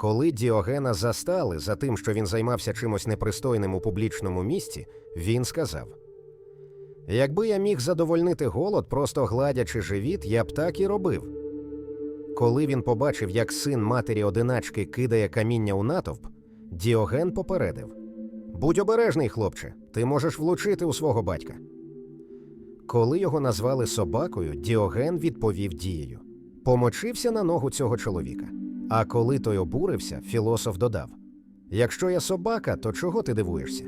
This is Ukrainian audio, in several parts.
Коли Діогена застали за тим, що він займався чимось непристойним у публічному місці, він сказав: Якби я міг задовольнити голод, просто гладячи живіт, я б так і робив. Коли він побачив, як син матері одиначки кидає каміння у натовп, Діоген попередив: Будь обережний, хлопче, ти можеш влучити у свого батька. Коли його назвали собакою, Діоген відповів дією: помочився на ногу цього чоловіка. А коли той обурився, філософ додав: Якщо я собака, то чого ти дивуєшся?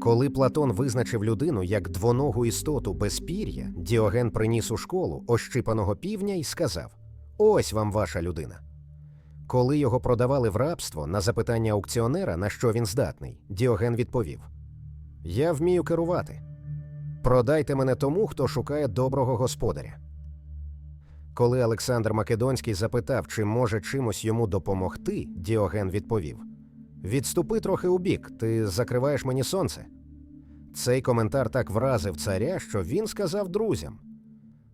Коли Платон визначив людину як двоногу істоту без пір'я, Діоген приніс у школу ощипаного півня і сказав: Ось вам ваша людина. Коли його продавали в рабство на запитання аукціонера, на що він здатний, Діоген відповів: Я вмію керувати. Продайте мене тому, хто шукає доброго господаря. Коли Олександр Македонський запитав, чи може чимось йому допомогти, Діоген відповів: Відступи трохи убік, ти закриваєш мені сонце. Цей коментар так вразив царя, що він сказав друзям: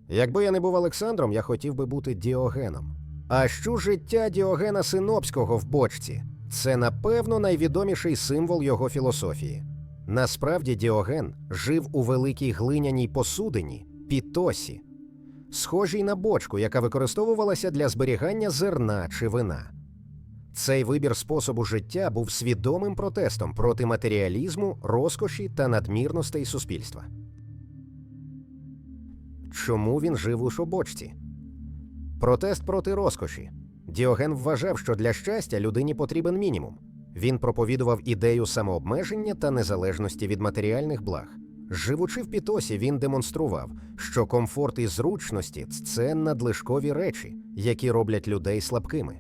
Якби я не був Олександром, я хотів би бути Діогеном. А що життя Діогена Синопського в бочці? Це, напевно, найвідоміший символ його філософії. Насправді Діоген жив у великій глиняній посудині пітосі, схожій на бочку, яка використовувалася для зберігання зерна чи вина. Цей вибір способу життя був свідомим протестом проти матеріалізму, розкоші та надмірностей суспільства. Чому він жив у шобочці? Протест проти розкоші. Діоген вважав, що для щастя людині потрібен мінімум. Він проповідував ідею самообмеження та незалежності від матеріальних благ. Живучи в Пітосі, він демонстрував, що комфорт і зручності це надлишкові речі, які роблять людей слабкими.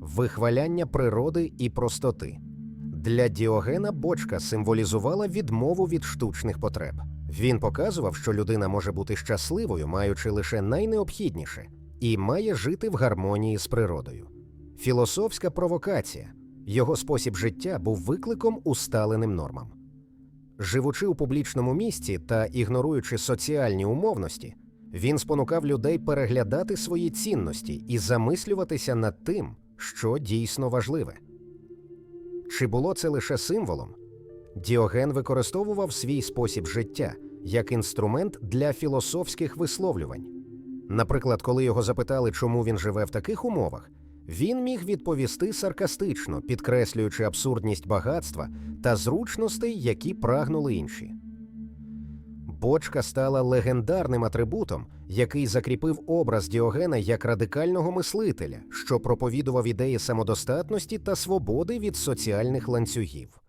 Вихваляння природи і простоти. Для Діогена бочка символізувала відмову від штучних потреб. Він показував, що людина може бути щасливою, маючи лише найнеобхідніше, і має жити в гармонії з природою. Філософська провокація. Його спосіб життя був викликом усталеним нормам. Живучи у публічному місці та ігноруючи соціальні умовності, він спонукав людей переглядати свої цінності і замислюватися над тим, що дійсно важливе. Чи було це лише символом? Діоген використовував свій спосіб життя як інструмент для філософських висловлювань. Наприклад, коли його запитали, чому він живе в таких умовах, він міг відповісти саркастично, підкреслюючи абсурдність багатства та зручностей, які прагнули інші. Бочка стала легендарним атрибутом, який закріпив образ Діогена як радикального мислителя, що проповідував ідеї самодостатності та свободи від соціальних ланцюгів.